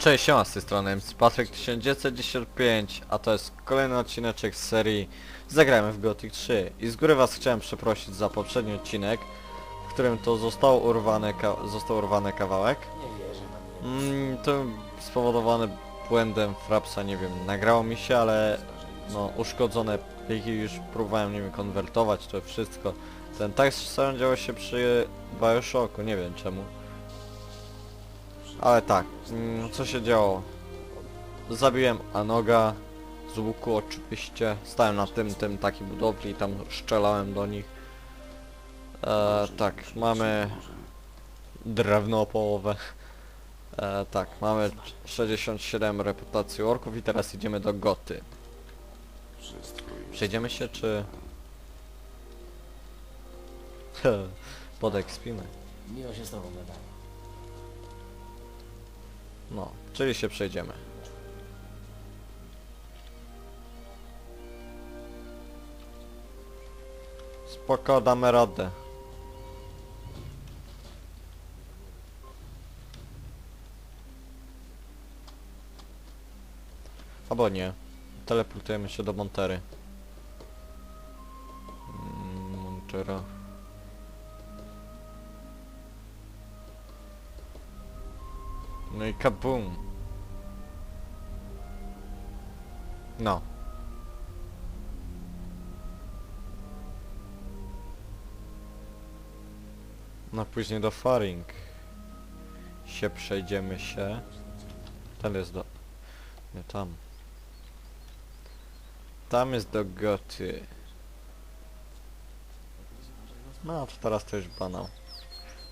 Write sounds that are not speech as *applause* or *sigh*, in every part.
Cześć, siema z tej strony MC Patryk 1995, a to jest kolejny odcineczek z serii Zagrajmy w Gothic 3 i z góry was chciałem przeprosić za poprzedni odcinek, w którym to został urwany, ka został urwany kawałek. Nie wierzę na. Mm, to spowodowane błędem Frapsa, nie wiem, nagrało mi się, ale no uszkodzone pliki już próbowałem nimi konwertować, to wszystko. Ten tekst sam działo się przy Bioshocku, nie wiem czemu. Ale tak, mm, co się działo? Zabiłem Anoga z łuku oczywiście, stałem na tym, tym takiej budowli i tam strzelałem do nich. E, tak, mamy drewno połowę. E, tak, mamy 67 reputacji orków i teraz idziemy do Goty. Przejdziemy się czy... *laughs* Podekspimy. Miło się z tobą. No, czyli się przejdziemy. Spoko, damy radę. Albo nie. Teleportujemy się do Montery. Mm, Montera. Kabum. No. No później do Faring. Się przejdziemy się. Tam jest do... Nie tam. Tam jest do Goty. No to teraz to już banał.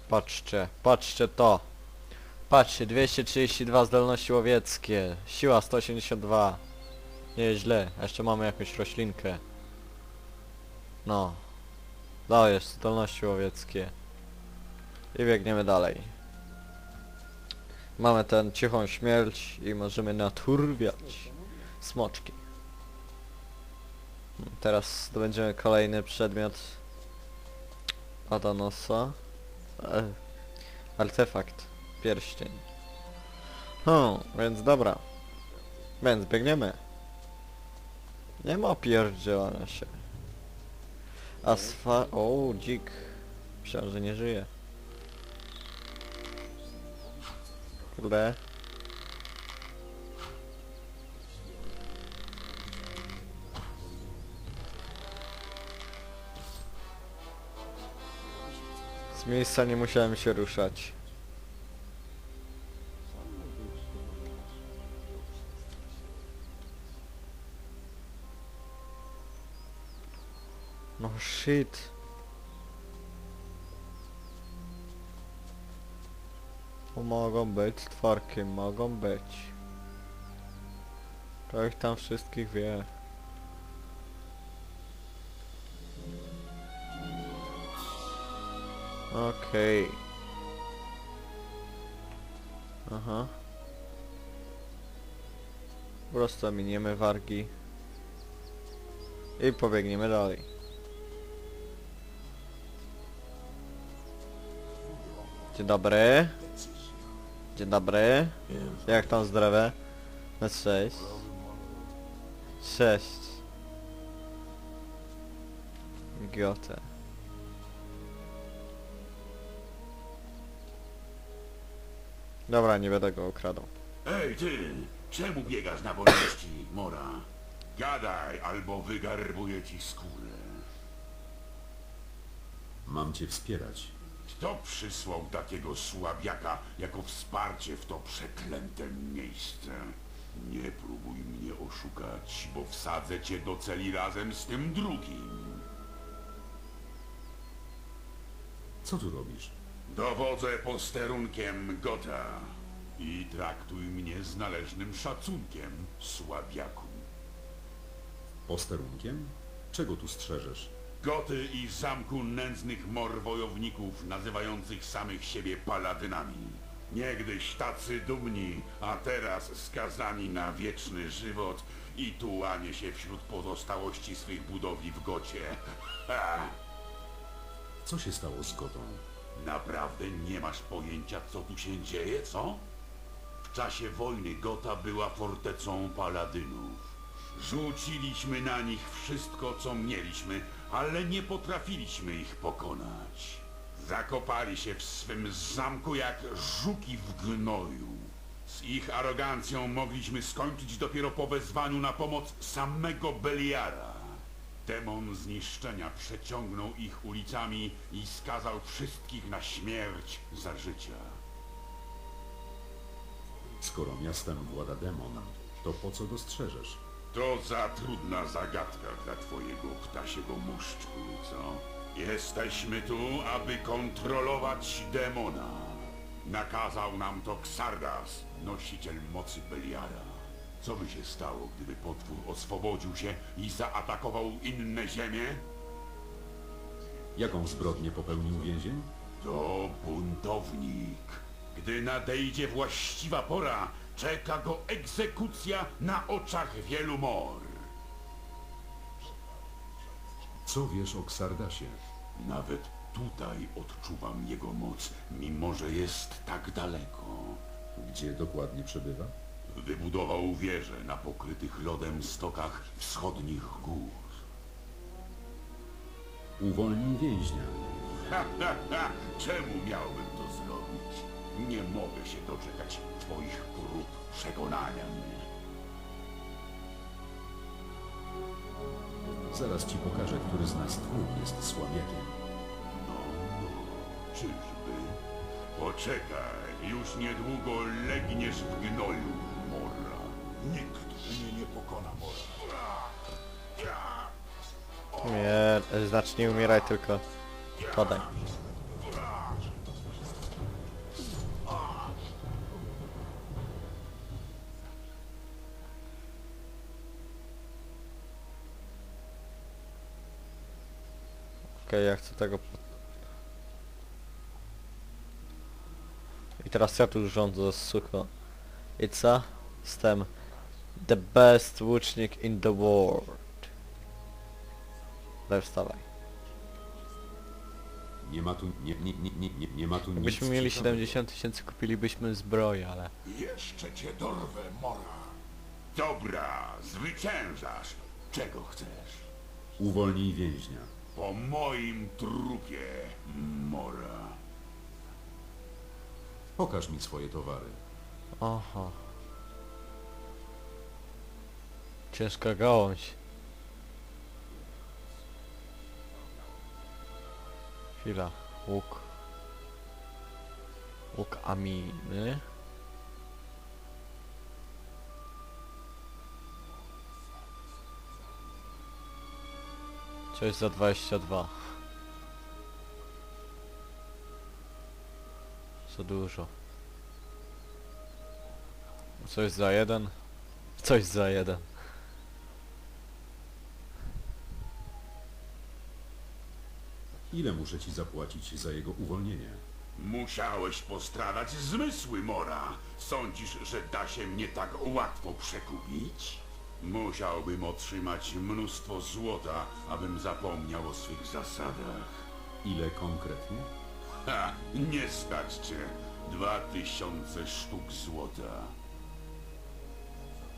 Patrzcie, patrzcie to. Patrzcie, 232 zdolności łowieckie, siła 182. Nieźle, a jeszcze mamy jakąś roślinkę. No. Dajesz, zdolności łowieckie. I biegniemy dalej. Mamy ten cichą śmierć i możemy naturwiać smoczki. Teraz zdobędziemy kolejny przedmiot Adanosa. E, artefakt. Pierścień. Hmm, więc dobra. Więc biegniemy. Nie ma pierdzielania się. Asfa... O, dzik. Myślałem, że nie żyje. Kurde. Z miejsca nie musiałem się ruszać. No shit. Mogą być twarki, mogą być. To ich tam wszystkich wie. Okej. Aha. Prosto miniemy wargi. I pobiegniemy dalej. Dzień dobry. Dzień dobry. Jak tam zdrowie? Na sześć. Sześć. Giotę. Dobra, nie będę go okradał. Ej ty, czemu biegasz na wolności, Mora? Gadaj, albo wygarbuję ci skórę. Mam cię wspierać. Kto przysłał takiego słabiaka jako wsparcie w to przeklęte miejsce? Nie próbuj mnie oszukać, bo wsadzę cię do celi razem z tym drugim. Co tu robisz? Dowodzę posterunkiem Gota i traktuj mnie z należnym szacunkiem, słabiaku. Posterunkiem? Czego tu strzeżesz? Goty i zamku nędznych mor wojowników nazywających samych siebie paladynami. Niegdyś tacy dumni, a teraz skazani na wieczny żywot i tułanie się wśród pozostałości swych budowli w Gocie. Ha! Co się stało z Gotą? Naprawdę nie masz pojęcia, co tu się dzieje, co? W czasie wojny Gota była fortecą paladynów. Rzuciliśmy na nich wszystko, co mieliśmy, ale nie potrafiliśmy ich pokonać. Zakopali się w swym zamku jak żuki w gnoju. Z ich arogancją mogliśmy skończyć dopiero po wezwaniu na pomoc samego Beliara. Demon zniszczenia przeciągnął ich ulicami i skazał wszystkich na śmierć za życia. Skoro miastem włada demon, to po co go strzeżesz? To za trudna zagadka dla twojego ptasiego muszczku, co? Jesteśmy tu, aby kontrolować demona. Nakazał nam to Xardas, nosiciel mocy Beliara. Co by się stało, gdyby potwór oswobodził się i zaatakował inne ziemie? Jaką zbrodnię popełnił więzień? To buntownik. Gdy nadejdzie właściwa pora, czeka go egzekucja na oczach wielu mor. Co wiesz o Xardasie? Nawet tutaj odczuwam jego moc, mimo że jest tak daleko. Gdzie dokładnie przebywa? Wybudował wieże na pokrytych lodem stokach wschodnich gór. Uwolnij więźnia. Ha, ha, ha! Czemu miałbym? Nie mogę się doczekać twoich prób przekonania mnie. Zaraz ci pokażę, który z nas dwóch jest słabiakiem. No, no, czyżby? Poczekaj, już niedługo legniesz w gnoju, Mora. Nikt mnie nie pokona, Mora. Nie, znacznie nie umieraj, tylko podaj. Okej, ja chcę tego... I teraz ja tu rządzę, suko. I co? Jestem the best łucznik in the world. Daj wstawaj. Nie ma tu, nie, nie, nie, nie, nie, nie ma tu Jakbyśmy nic mieli ciekawego. 70 tysięcy, kupilibyśmy zbroję, ale... Jeszcze cię dorwę, Mora. Dobra, zwyciężasz. Czego chcesz? Uwolnij więźnia. Po moim trupie, Mora. Pokaż mi swoje towary. Aha. Ciężka gałąź. Chwila. Łuk. Łuk aminy. Coś za 22. Za dużo. Coś za jeden. Coś za jeden. Ile muszę ci zapłacić za jego uwolnienie? Musiałeś postradać zmysły, Mora. Sądzisz, że da się mnie tak łatwo przekupić? Musiałbym otrzymać mnóstwo złota, abym zapomniał o swych zasadach. Ile konkretnie? Ha, nie stać cię. Dwa tysiące sztuk złota.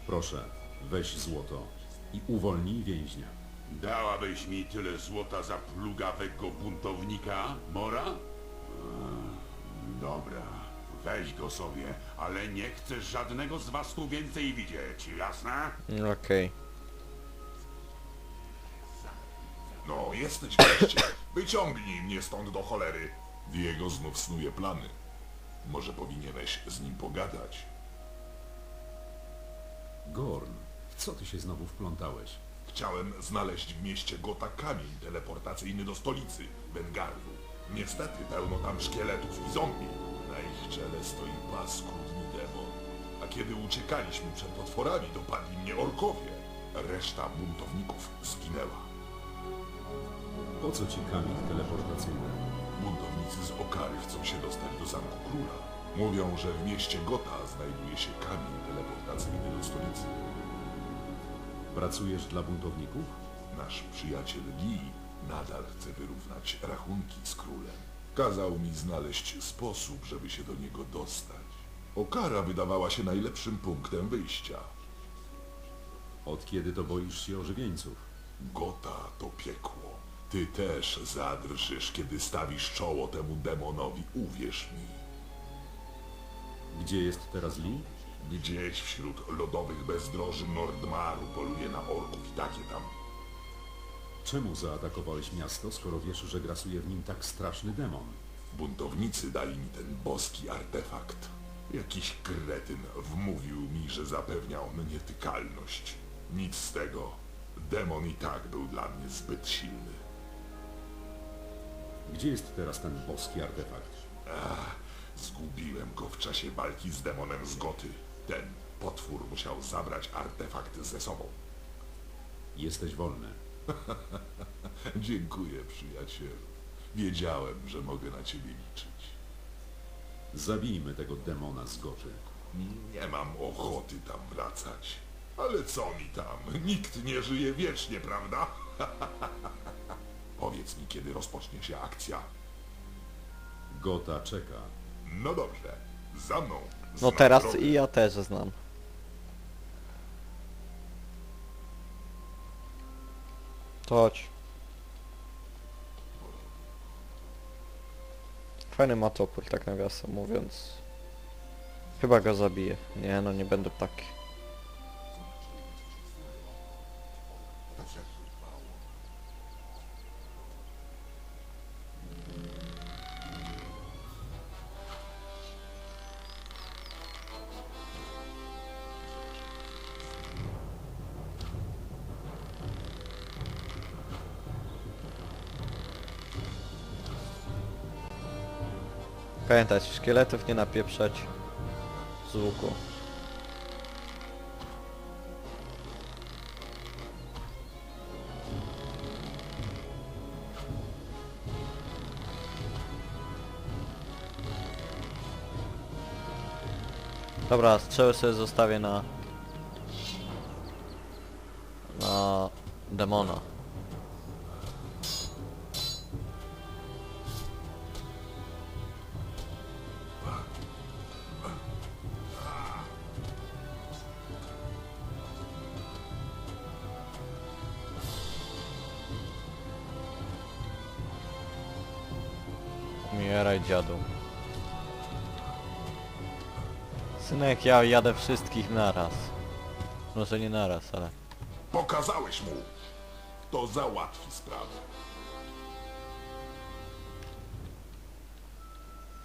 Proszę, weź złoto i uwolnij więźnia. Dałabyś mi tyle złota za plugawego buntownika, Mora? Dobra, weź go sobie, ale nie chcę żadnego z was tu więcej widzieć, jasne? Okej. No, jesteś wreszcie. Wyciągnij mnie stąd do cholery. Diego znów snuje plany. Może powinieneś z nim pogadać. Gorn, w co ty się znowu wplątałeś? Chciałem znaleźć w mieście Gota kamień teleportacyjny do stolicy, Bengardu. Niestety pełno tam szkieletów i zombie. Na ich czele stoi paskudny demon. A kiedy uciekaliśmy przed potworami, dopadli mnie orkowie. Reszta buntowników zginęła. Po co ci kamień teleportacyjny? Buntownicy z Okary chcą się dostać do Zamku Króla. Mówią, że w mieście Gota znajduje się kamień teleportacyjny do stolicy. Pracujesz dla buntowników? Nasz przyjaciel Lee nadal chce wyrównać rachunki z królem. Kazał mi znaleźć sposób, żeby się do niego dostać. Okara wydawała się najlepszym punktem wyjścia. Od kiedy to boisz się ożywieńców? Gota to piekło. Ty też zadrżysz, kiedy stawisz czoło temu demonowi, uwierz mi. Gdzie jest teraz Lee? Gdzieś wśród lodowych bezdroży Nordmaru poluje na orków i takie tam. Czemu zaatakowałeś miasto, skoro wiesz, że grasuje w nim tak straszny demon? Buntownicy dali mi ten boski artefakt. Jakiś kretyn wmówił mi, że zapewnia on nietykalność. Nic z tego. Demon i tak był dla mnie zbyt silny. Gdzie jest teraz ten boski artefakt? Zgubiłem go w czasie walki z demonem z Goty. Ten potwór musiał zabrać artefakt ze sobą. Jesteś wolny. *laughs* Dziękuję, przyjacielu. Wiedziałem, że mogę na ciebie liczyć. Zabijmy tego demona z goty. Nie mam ochoty tam wracać. Ale co mi tam? Nikt nie żyje wiecznie, prawda? *laughs* Powiedz mi, kiedy rozpocznie się akcja. Gota czeka. No dobrze, za mną. No Znam teraz drogę. i ja też znam. Chodź. Fajny ma topór, tak nawiasem mówiąc. Chyba go zabiję. Nie no, nie będę taki. Pamiętać, szkieletów nie napieprzać z łuku. Dobra, strzały sobie zostawię na... Na... Demona. Umieraj dziadu. Synek, ja jadę wszystkich naraz. Może nie naraz, ale... Pokazałeś mu. To załatwi sprawę.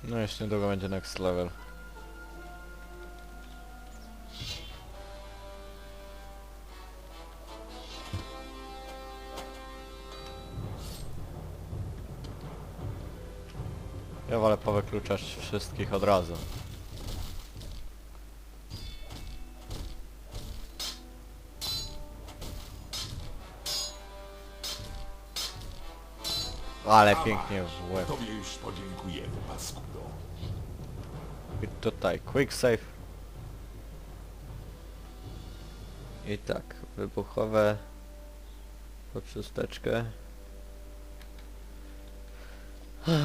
No jeszcze niedługo będzie next level. Powykluczać wszystkich od razu. Ale pięknie w łeb. Tobie już podziękujemy, paskudo. I tutaj quick save. I tak, wybuchowe pod szósteczkę.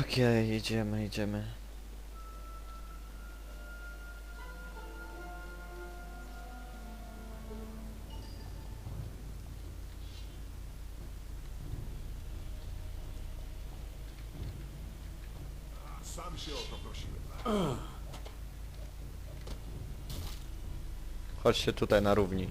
Okej, idziemy, idziemy. Chodźcie tutaj na równi.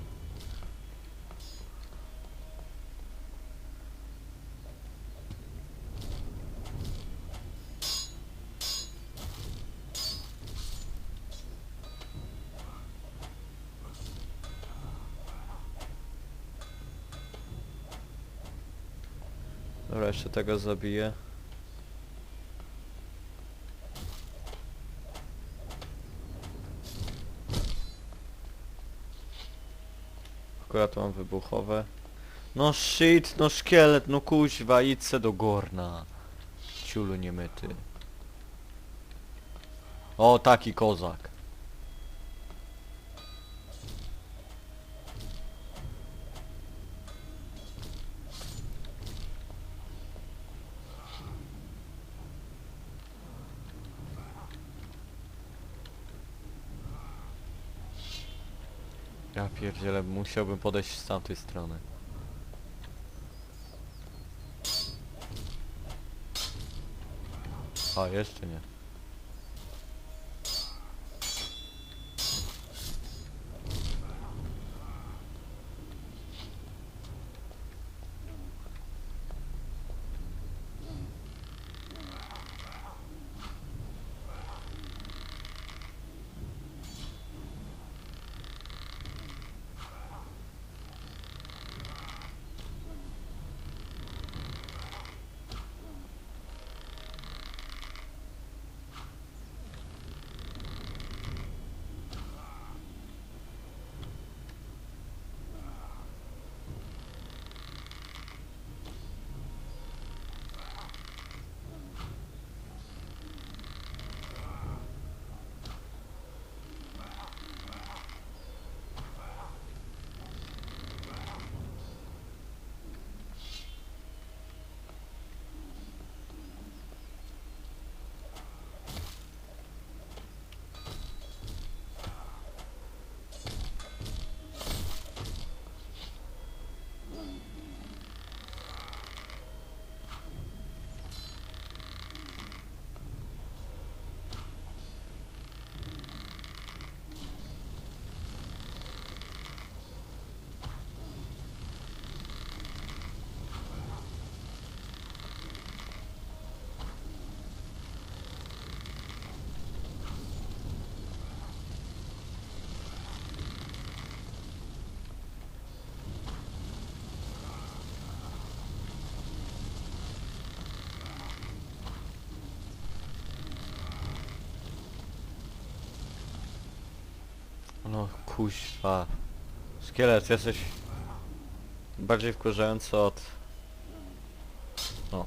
Dobra, jeszcze tego zabiję. Akurat mam wybuchowe. No shit, no szkielet, no kuźwa, idź se do gorna. Ciulu niemyty. O, taki kozak. Ja pierdzielę, musiałbym podejść z tamtej strony. A, jeszcze nie. No kuźwa. Szkielet, jesteś bardziej wkurzający od... No.